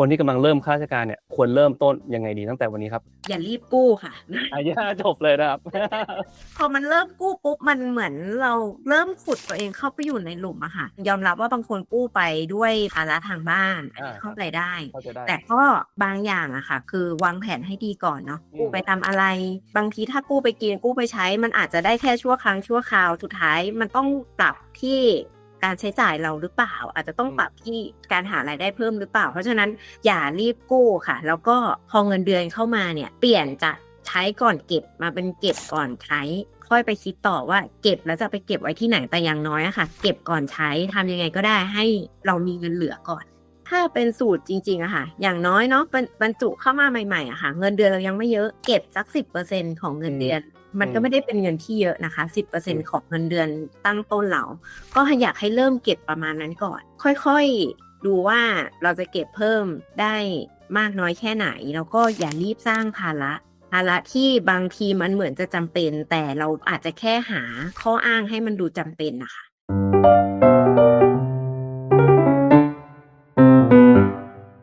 คนที่กำลังเริ่มข้าราชการเนี่ยควรเริ่มต้นยังไงดีตั้งแต่วันนี้ครับ อย่ารีบกู้ค่ะอาย่าจบเลยนะครับ พอมันเริ่มกู้ปุ๊บมันเหมือนเราเริ่มขุดตัวเองเข้าไปอยู่ในหลุมอะค่ะ ยอมรับว่าบางคนกู้ไปด้วยภาระทางบ้านอ่าเข้าใจได้เข้าใจได้ แต่ก็บางอย่างอะค่ะ คือวางแผนให้ดีก่อนเนาะอืมกู้ไปทำอะไร บางทีถ้ากู้ไปกินกู้ไปใช้ มันอาจจะได้แค่ชั่วครั้งชั่วคราวสุดท้ายมันต้องปรับที่ การใช้จ่ายเราหรือเปล่า อาจจะต้องปรับที่การหารายได้เพิ่มหรือเปล่า เพราะฉะนั้นอย่ารีบกู้ค่ะ แล้วก็พอเงินเดือนเข้ามาเนี่ย เปลี่ยนจากใช้ก่อนเก็บมาเป็นเก็บก่อนใช้ค่อยไปคิดต่อว่าเก็บแล้วจะไปเก็บไว้ที่ไหนแต่อย่างน้อยอะค่ะ เก็บก่อนใช้ทำยังไงก็ได้ให้เรามีเงินเหลือก่อน ถ้าเป็นสูตรจริงๆอะค่ะ อย่างน้อยเนาะบรรบรรจุเข้ามาใหม่ๆอะค่ะ เงินเดือนเรายังไม่เยอะเก็บสักสิบเปอร์เซ็นของเงินเดือน มันก็ไม่ได้เป็นเงินที่เยอะนะคะสิบเปอร์เซ็นของเงินเดือนตั้งต้นเรา ก็อยากให้เริ่มเก็บประมาณนั้นก่อน ค่อยๆดูว่าเราจะเก็บเพิ่มได้มากน้อยแค่ไหน แล้วก็อย่ารีบสร้างภาระภาระที่บางทีมันเหมือนจะจำเป็น แต่เราอาจจะแค่หาข้ออ้างให้มันดูจำเป็นนะคะ